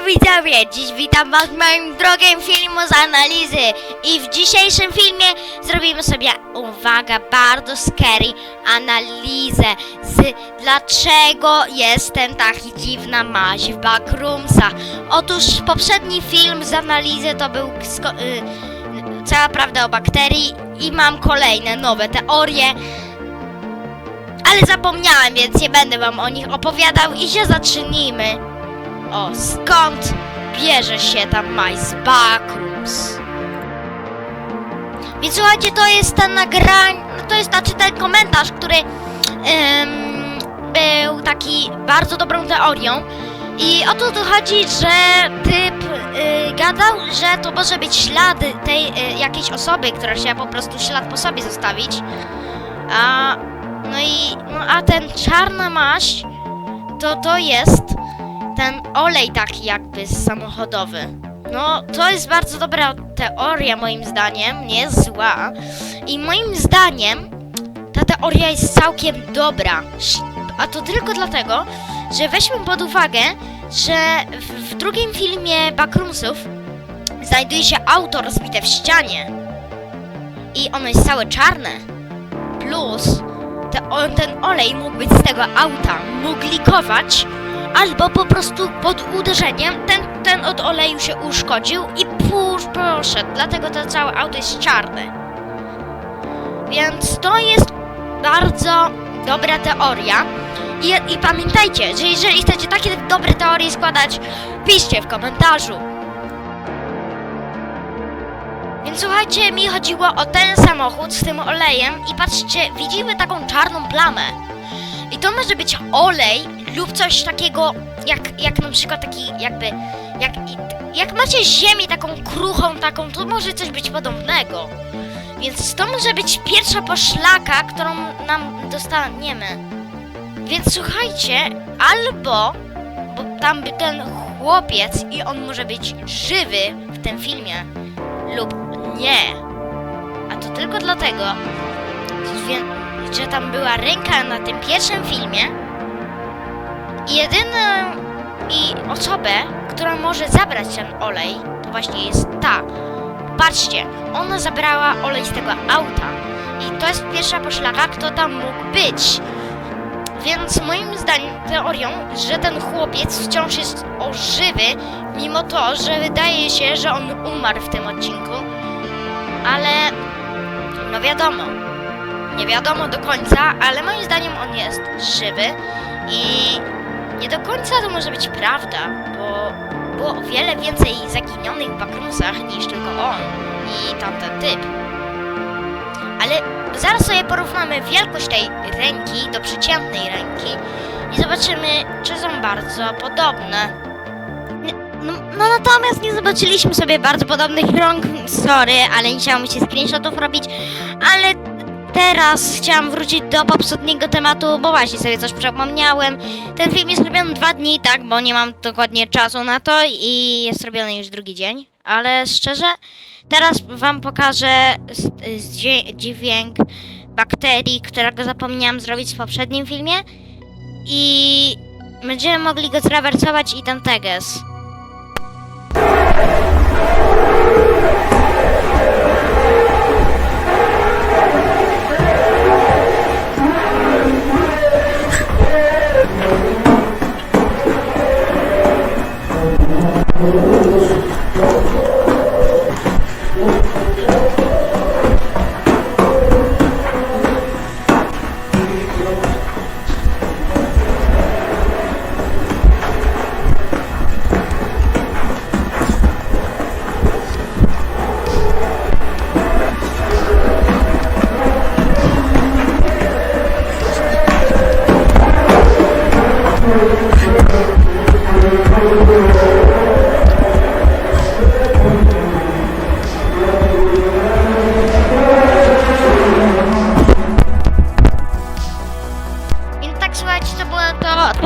widzowie, dziś witam was w moim drugim filmu z analizy i w dzisiejszym filmie zrobimy sobie, uwaga, bardzo scary analizę z dlaczego jestem taki dziwna maź w backroomsach. Otóż poprzedni film z analizy to był y, cała prawda o bakterii i mam kolejne nowe teorie, ale zapomniałem, więc nie będę wam o nich opowiadał i się. O, skąd bierze się tam z Backrooms? Więc słuchajcie, to jest ten nagrań, no to jest znaczy ten komentarz, który był taki bardzo dobrą teorią. I o to tu chodzi, że typ y, gadał, że to może być ślad tej y, jakiejś osoby, która chciała po prostu ślad po sobie zostawić. A, no i, no a ten czarna maść, to to jest ten olej taki jakby samochodowy. No, to jest bardzo dobra teoria moim zdaniem, nie jest zła. I moim zdaniem ta teoria jest całkiem dobra. A to tylko dlatego, że weźmy pod uwagę, że w, w drugim filmie Backroomsów znajduje się auto rozbite w ścianie. I ono jest całe czarne. Plus te, ten olej mógł być z tego auta, mógł likować, albo po prostu pod uderzeniem ten, ten od oleju się uszkodził i pusz poszedł, dlatego to całe auto jest czarne. Więc to jest bardzo dobra teoria. I, I pamiętajcie, że jeżeli chcecie takie dobre teorie składać, piszcie w komentarzu. Więc słuchajcie, mi chodziło o ten samochód z tym olejem i patrzcie, widzimy taką czarną plamę. I to może być olej lub coś takiego, jak, jak na przykład taki jakby, jak, jak macie ziemię taką kruchą taką, to może coś być podobnego. Więc to może być pierwsza poszlaka, którą nam dostaniemy. Więc słuchajcie, albo, bo tam by ten chłopiec i on może być żywy w tym filmie, lub nie. A to tylko dlatego, że- tam była ręka na tym pierwszym filmie jedyną i osobę, która może zabrać ten olej, to właśnie jest ta. Patrzcie, ona zabrała olej z tego auta. I to jest pierwsza poszlaka, kto tam mógł być. Więc moim zdaniem teorią, że ten chłopiec wciąż jest ożywy, mimo to, że wydaje się, że on umarł w tym odcinku. Ale no wiadomo, nie wiadomo do końca, ale moim zdaniem on jest żywy i nie do końca to może być prawda, bo było o wiele więcej zaginionych w Backroomsach niż tylko on i tamten typ. Ale zaraz sobie porównamy wielkość tej ręki do przeciętnej ręki i zobaczymy, czy są bardzo podobne. No, no natomiast nie zobaczyliśmy sobie bardzo podobnych rąk, sorry, ale nie chciałam się screenshotów robić, ale teraz chciałam wrócić do poprzedniego tematu, bo właśnie sobie coś przypomniałem. Ten film jest robiony dwa dni, tak, bo nie mam dokładnie czasu na to i jest robiony już drugi dzień, ale szczerze, teraz wam pokażę dźwięk bakterii, którego zapomniałam zrobić w poprzednim filmie i będziemy mogli go zrewersować i ten teges. muito gostoso.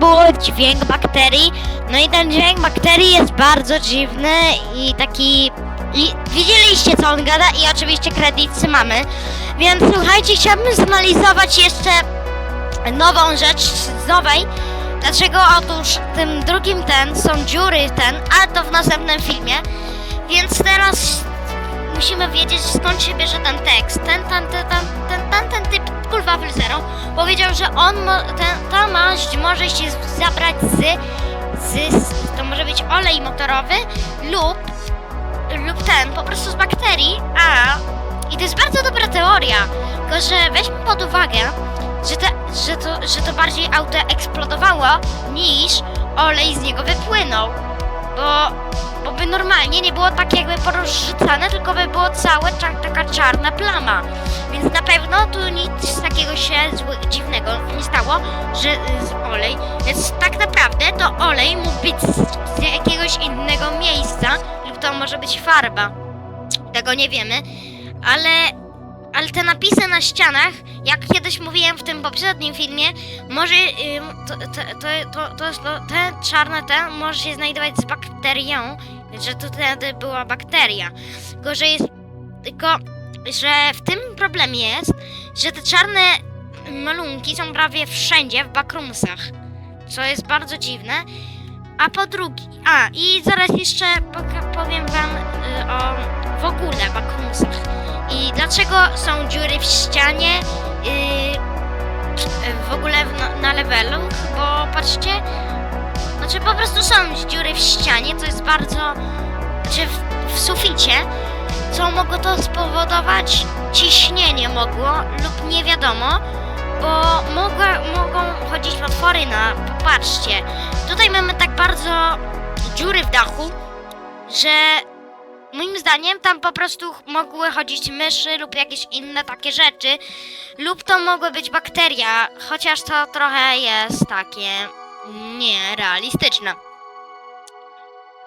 Było dźwięk bakterii. No i ten dźwięk bakterii jest bardzo dziwny i taki. I widzieliście co on gada i oczywiście kredyty mamy. Więc słuchajcie, chciałabym zanalizować jeszcze nową rzecz z nowej. Dlaczego? Otóż tym drugim ten są dziury ten, a to w następnym filmie. Więc teraz musimy wiedzieć skąd się bierze ten tekst. Ten, ten, ten, ten, ten, ten, ten typ kurwa Zero powiedział, że on, mo, ten, ta maść może się zabrać z, z, z, to może być olej motorowy lub, lub ten, po prostu z bakterii, a i to jest bardzo dobra teoria, tylko że weźmy pod uwagę, że, te, że, to, że to bardziej auto eksplodowało niż olej z niego wypłynął. Bo, bo by normalnie nie było tak jakby porozrzucane, tylko by było całe cza- taka czarna plama. Więc na pewno tu nic stało, że z olej. Więc tak naprawdę to olej mógł być z, z jakiegoś innego miejsca lub to może być farba. Tego nie wiemy, ale, ale te napisy na ścianach, jak kiedyś mówiłem w tym poprzednim filmie, może to, to, to, te czarne te może się znajdować z bakterią, że to wtedy była bakteria. Tylko, że jest, tylko, że w tym problem jest, że te czarne malunki są prawie wszędzie w backroomsach, co jest bardzo dziwne. A po drugie, a i zaraz jeszcze powiem wam y, o w ogóle backroomsach. I dlaczego są dziury w ścianie yy, w ogóle w, na, levelu? Bo patrzcie, znaczy po prostu są dziury w ścianie, to jest bardzo, znaczy w, w suficie, co mogło to spowodować? Ciśnienie mogło lub nie wiadomo, bo mogła, mogą chodzić potwory na, popatrzcie, tutaj mamy tak bardzo dziury w dachu, że Moim zdaniem tam po prostu mogły chodzić myszy lub jakieś inne takie rzeczy, lub to mogły być bakteria, chociaż to trochę jest takie nierealistyczne.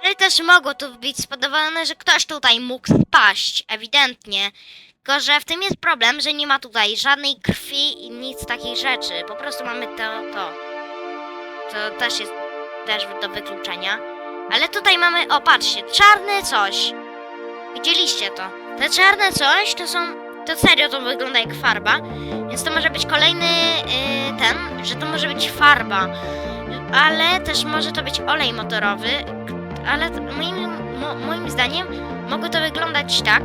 Ale też mogło tu być spowodowane, że ktoś tutaj mógł spaść, ewidentnie. Tylko, że w tym jest problem, że nie ma tutaj żadnej krwi i nic takich rzeczy. Po prostu mamy to, to. To też jest też do wykluczenia. Ale tutaj mamy, o patrzcie, czarne coś. Widzieliście to. Te czarne coś to są. To serio to wygląda jak farba. Więc to może być kolejny y, ten, że to może być farba. Ale też może to być olej motorowy. Ale moim, mo, moim zdaniem mogło to wyglądać tak,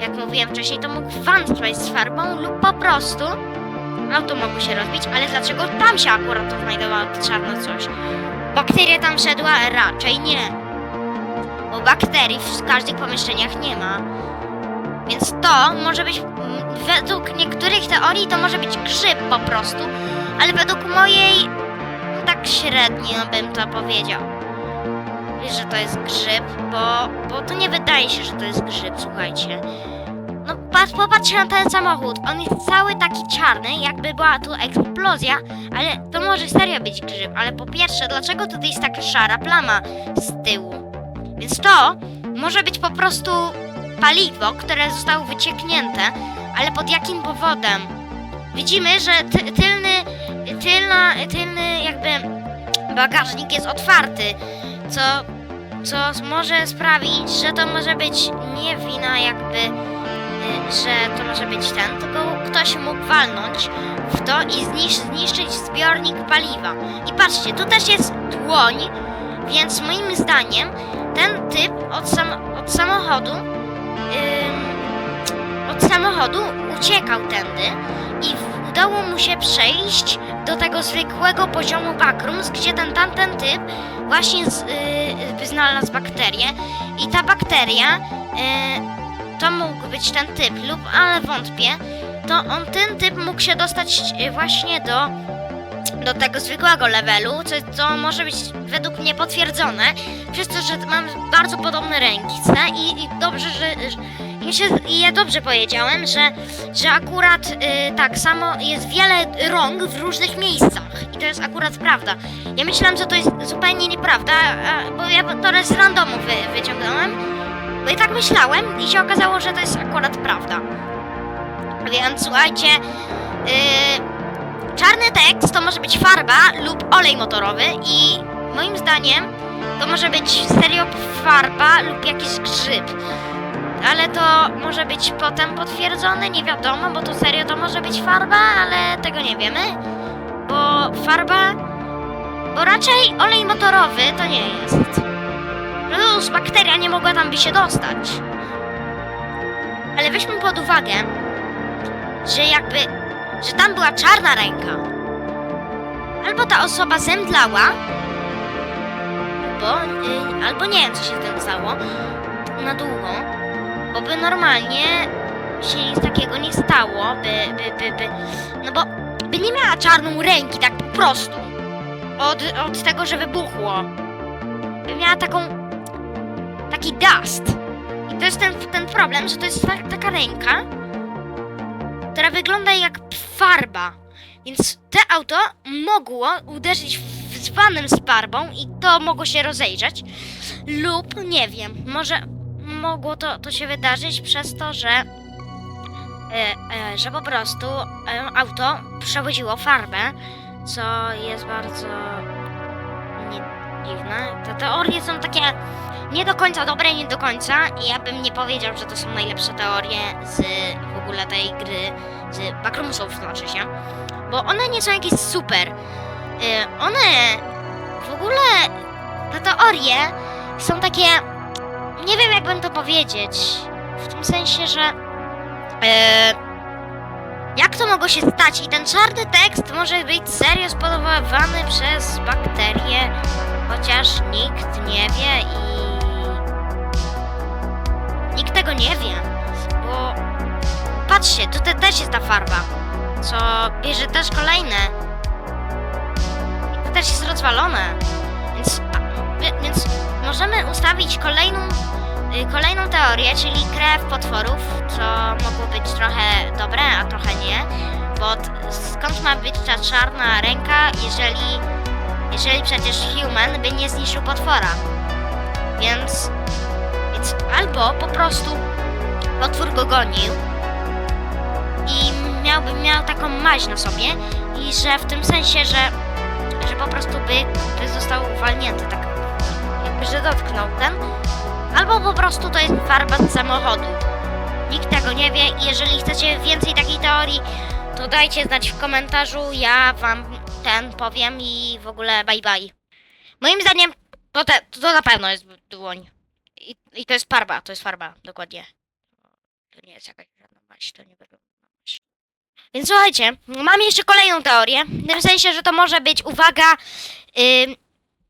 jak mówiłem wcześniej, to mógł spaść z farbą lub po prostu auto mogło się rozbić, ale dlaczego tam się akurat to znajdowało to czarne coś? Bakteria tam szedła? Raczej nie bo bakterii w każdych pomieszczeniach nie ma. Więc to może być, według niektórych teorii to może być grzyb po prostu, ale według mojej no tak średnio bym to powiedział. Że to jest grzyb, bo, bo to nie wydaje się, że to jest grzyb, słuchajcie. No patrz, popatrz na ten samochód, on jest cały taki czarny, jakby była tu eksplozja, ale to może serio być grzyb, ale po pierwsze, dlaczego tutaj jest taka szara plama z tyłu? Więc to może być po prostu paliwo, które zostało wycieknięte, ale pod jakim powodem? Widzimy, że ty, tylny, tylna, tylny jakby bagażnik jest otwarty, co, co może sprawić, że to może być nie wina jakby, y, że to może być ten, tylko ktoś mógł walnąć w to i znisz, zniszczyć zbiornik paliwa. I patrzcie, tu też jest dłoń, więc moim zdaniem ten typ od, sam, od samochodu ym, od samochodu uciekał tędy i udało mu się przejść do tego zwykłego poziomu backrooms, gdzie ten tamten typ właśnie z, yy, znalazł bakterię. I ta bakteria yy, to mógł być ten typ lub ale wątpię to on ten typ mógł się dostać yy, właśnie do do tego zwykłego levelu, co, co może być według mnie potwierdzone, przez to, że mam bardzo podobne rękice i, i dobrze, że, że i się, ja dobrze powiedziałem, że, że akurat y, tak samo jest wiele rąk w różnych miejscach i to jest akurat prawda. Ja myślałem, że to jest zupełnie nieprawda, a, bo ja to z randomu wy, wyciągnąłem, bo i tak myślałem i się okazało, że to jest akurat prawda. Więc słuchajcie, y, Czarny tekst to może być farba lub olej motorowy i moim zdaniem to może być serio farba lub jakiś grzyb. Ale to może być potem potwierdzone, nie wiadomo, bo to serio to może być farba, ale tego nie wiemy. Bo farba Bo raczej olej motorowy to nie jest. Plus bakteria nie mogła tam by się dostać. Ale weźmy pod uwagę, że jakby, że tam była czarna ręka. Albo ta osoba zemdlała, albo, y, albo nie wiem, co się z stało na długo, bo by normalnie się nic takiego nie stało, by, by, by, by, no bo by nie miała czarną ręki tak po prostu od, od tego, że wybuchło. By miała taką, taki dust. I to jest ten, ten problem, że to jest ta, taka ręka, która wygląda jak farba. Więc te auto mogło uderzyć w dzbanem z farbą i to mogło się rozejrzeć. Lub, nie wiem, może mogło to, to się wydarzyć przez to, że, e, e, że po prostu e, auto przewodziło farbę, co jest bardzo nie, dziwne. Te teorie są takie nie do końca dobre, nie do końca i ja bym nie powiedział, że to są najlepsze teorie z w ogóle tej gry, z Backroomsów znaczy się, bo one nie są jakieś super. One w ogóle, te teorie są takie, nie wiem jakbym to powiedzieć, w tym sensie, że y, jak to mogło się stać? I ten czarny tekst może być serio spowodowany przez bakterie, chociaż nikt nie wie i nikt tego nie wie, bo patrzcie, tutaj też jest ta farba, co bierze też kolejne. I to też jest rozwalone, więc, a, więc możemy ustawić kolejną, y, kolejną teorię, czyli krew potworów, co mogło być trochę dobre, a trochę nie, bo skąd ma być ta czarna ręka, jeżeli, jeżeli przecież human by nie zniszczył potwora, więc więc albo po prostu potwór go gonił i miałby miał taką maź na sobie i że w tym sensie, że, że po prostu byk by został uwalnięty, tak że dotknął ten, albo po prostu to jest farba z samochodu. Nikt tego nie wie jeżeli chcecie więcej takiej teorii, to dajcie znać w komentarzu, ja wam ten powiem i w ogóle bye bye. Moim zdaniem to, te, to na pewno jest dłoń. I, I to jest farba, to jest farba, dokładnie. To nie jest jakaś żadna maść, to nie wygląda. Więc słuchajcie, mam jeszcze kolejną teorię, w tym sensie, że to może być, uwaga, ym,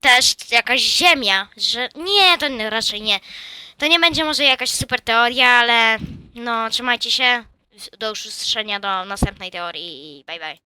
też jakaś ziemia, że nie, to raczej nie. To nie będzie może jakaś super teoria, ale no, trzymajcie się, do usłyszenia do następnej teorii i bye bye.